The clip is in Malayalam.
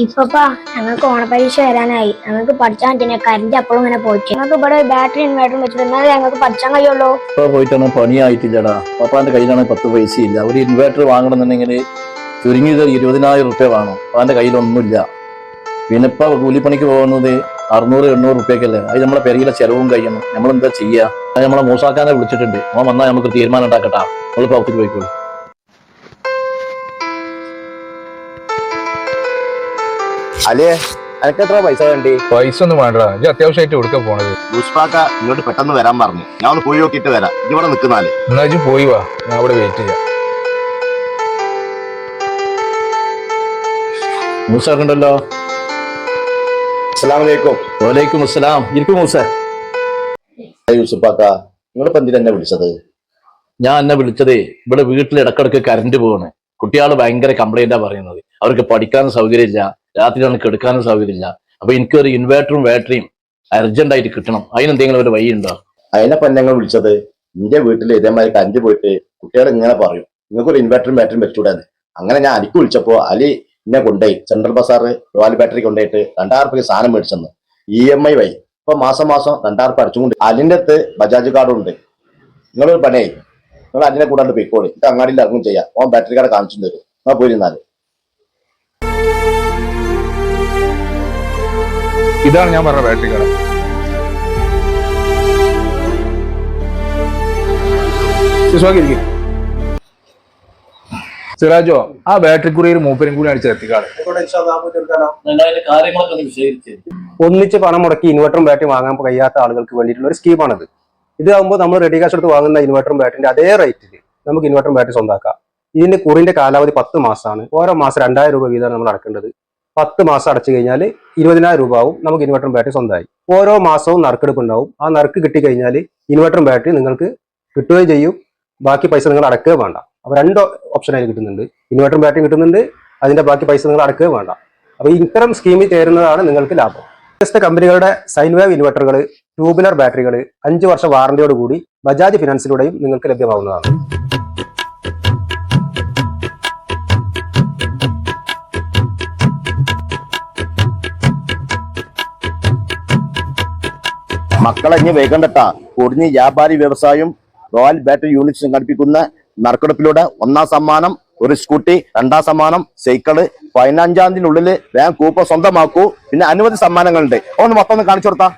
ഇപ്പപ്പാ ഞങ്ങൾക്ക് ഓണപരീക്ഷ വരാനായി. ഞങ്ങൾക്ക് പഠിച്ചാൽ പിന്നെ കറണ്ട് അപ്പോഴും ഇങ്ങനെ പോയിട്ട്. ഞങ്ങൾക്ക് ഇവിടെ ബാറ്ററി ഇൻവേർട്ടർ വെച്ചിട്ട് എന്നാലേ ഞങ്ങൾക്ക് പഠിച്ചാൻ കഴിയുള്ളൂ. ഇപ്പൊ പോയിട്ടാണ് പണിയായിട്ടില്ലടാ. പപ്പാന്റെ കയ്യിലാണ് പത്ത് പൈസ ഇല്ല ഒരു ഇൻവേർട്ടർ വാങ്ങണമെന്നുണ്ടെങ്കിൽ ചുരുങ്ങിയത് ഇരുപതിനായിരം റുപ്യ വേണം. അപ്പാന്റെ കയ്യിലൊന്നുമില്ല. പിന്നെ ഇപ്പൊ കൂലിപ്പണിക്ക് പോകുന്നത് അറുന്നൂറ് എണ്ണൂറ് റുപ്യക്കല്ലേ? അത് നമ്മളെ പെരയിലെ ചെലവും കഴിയണം. നമ്മൾ എന്താ ചെയ്യാ? അത് നമ്മളെ മൂസാക്കാനെ വിളിച്ചിട്ടുണ്ട്. അവൻ വന്നാൽ നമുക്ക് തീരുമാനം ഉണ്ടാക്കട്ടാ. നമ്മൾ പുറത്തേക്ക് പോയിക്കോളൂ. അല്ലേ അനക്ക് എത്ര പൈസ വേണ്ടി? പൈസ ഒന്നും വേണ്ട ഇത് അത്യാവശ്യമായിട്ട് കൊടുക്ക പോണത്? യൂസ്ഫാക്ക ഇങ്ങോട്ട് പെട്ടെന്ന് വരാൻ പറഞ്ഞു. ഞാൻ ഒന്ന് പോയി നോക്കിയിട്ട് വരാം. ഇവിടെ നിൽക്കുന്നാൽ എന്നാ ഇജ്ജ് പോയി വാ. ഞാൻ അവിടെ വെയിറ്റ് ചെയ്യാം. മൂസാക്കുണ്ടല്ലോ അസ്സലാമലൈക്കും വലൈക്കും അസ്സലാം. ഇരിക്കും മൂസ. യൂസുഫാക്ക നിങ്ങളിപ്പോ എന്തിനാ എന്നെ വിളിച്ചത്? ഞാൻ എന്നെ വിളിച്ചതേ ഇവിടെ വീട്ടിൽ ഇടക്കിടക്ക് കറണ്ട് പോവാണ്. കുട്ടികൾ ഭയങ്കര കംപ്ലൈന്റാ പറയുന്നത്. അവർക്ക് പഠിക്കാനും സൗകര്യമില്ല. രാത്രിയാണ് കെടുക്കാനും സൗകര്യമില്ല. അപ്പൊ എനിക്കൊരു ഇൻവേർട്ടറും ബാറ്ററിയും അർജന്റ് ആയിട്ട് കിട്ടണം. അതിനെന്തെങ്കിലും ഒരു വഴിയുണ്ടോ അതിനപ്പം ഞങ്ങൾ വിളിച്ചത് എന്റെ വീട്ടിൽ ഇതേമാതിരി കറണ്ട് പോയിട്ട് കുട്ടികൾ ഇങ്ങനെ പറയും നിങ്ങൾക്ക് ഒരു ഇൻവെർട്ടറും ബാറ്ററിയും വെച്ചുകൂടാന്ന് അങ്ങനെ ഞാൻ അലിക്ക് വിളിച്ചപ്പോ അലി എന്നെ കൊണ്ടുപോയി സെൻട്രൽ ബസാർ റോയൽ ബാറ്ററി കൊണ്ടുപോയിട്ട് രണ്ടായിരം രൂപയ്ക്ക് സാധനം മേടിച്ചെന്ന്. ഇ എം ഐ വഴി. ഇപ്പൊ മാസം മാസം രണ്ടായിരം രൂപ അടിച്ചുകൊണ്ട് അലിന്റെ അടുത്ത് ബജാജ് കാർഡും ഉണ്ട്. നിങ്ങളൊരു പണിയായി. നിങ്ങൾ അതിനെ കൂടാണ്ട് പോയിക്കോളി. ഇത് അങ്ങാടിയിൽ ഇറങ്ങും ചെയ്യാം. ഓൻ ബാറ്ററി കാർഡ് കാണിച്ചു തരും. പോയിരുന്നാൽ. ഇതാണ് ഞാൻ പറഞ്ഞ ബാറ്ററി കട. സിറാജോ ആ ബാറ്ററി കുറിയൊരു മൂപ്പരും കൂടി അടിച്ച് എത്തിക്കാട് ഒന്നിച്ച് പണം മുടക്കി ഇൻവെർട്ടറും ബാറ്ററി വാങ്ങാൻ കഴിയാത്ത ആളുകൾക്ക് വേണ്ടിയിട്ടുള്ള ഒരു സ്കീമാണിത് ഇതാകുമ്പോൾ നമ്മൾ റെഡി കാശ് എടുത്ത് വാങ്ങുന്ന ഇൻവെർട്ടറും ബാറ്ററിന്റെ അതേ റേറ്റിൽ നമുക്ക് ഇൻവെർട്ടറും ബാറ്ററി സ്വന്തമാക്കാം ഇതിന്റെ കുറിന്റെ കാലാവധി പത്ത് മാസമാണ് ഓരോ മാസം രണ്ടായിരം രൂപ വീതമാണ് നമ്മൾ അടക്കേണ്ടത്. പത്ത് മാസം അടച്ചു കഴിഞ്ഞാൽ ഇരുപതിനായിരം രൂപ ആവും. നമുക്ക് ഇൻവെർട്ടറും ബാറ്ററി സ്വന്തമായി. ഓരോ മാസവും നറുക്കെടുപ്പുണ്ടാവും ആ നറുക്ക് കിട്ടിക്കഴിഞ്ഞാൽ ഇൻവെർട്ടറും ബാറ്ററി നിങ്ങൾക്ക് കിട്ടുകയും ചെയ്യും. ബാക്കി പൈസ നിങ്ങൾ അടക്കുകയും വേണ്ട. അപ്പോൾ രണ്ട് അതിന് കിട്ടുന്നുണ്ട്. ഇൻവെർട്ടറും ബാറ്ററി കിട്ടുന്നുണ്ട്. അതിന്റെ ബാക്കി പൈസ നിങ്ങൾ അടക്കുകയും വേണ്ട. അപ്പോൾ ഇത്തരം സ്കീമിൽ ചേരുന്നതാണ് നിങ്ങൾക്ക് ലാഭം. വ്യത്യസ്ത കമ്പനികളുടെ സൈൻവേവ് ഇൻവെർട്ടറുകൾ ട്യൂബുലർ ബാറ്ററികൾ അഞ്ച് വർഷ വാറന്റിയോട് കൂടി ബജാജ് ഫിനാൻസിലൂടെയും നിങ്ങൾക്ക് ലഭ്യമാവുന്നതാണ്. മക്കളെ ഇനി വേഗണ്ടട്ടാ പൊടിഞ്ഞ് വ്യാപാരി വ്യവസായം റോയൽ ബാറ്ററി യൂണിറ്റ് സംഘടിപ്പിക്കുന്ന നറുക്കെടുപ്പിലൂടെ ഒന്നാം സമ്മാനം ഒരു സ്കൂട്ടി രണ്ടാം സമ്മാനം സൈക്കിൾ പതിനഞ്ചാം തീയതിനുള്ളിൽ വേഗം കൂപ്പ സ്വന്തമാക്കൂ. പിന്നെ അനവധി സമ്മാനങ്ങളുണ്ട്. ഒന്ന് മൊത്തം ഒന്ന് കാണിച്ചു കൊടുത്താ.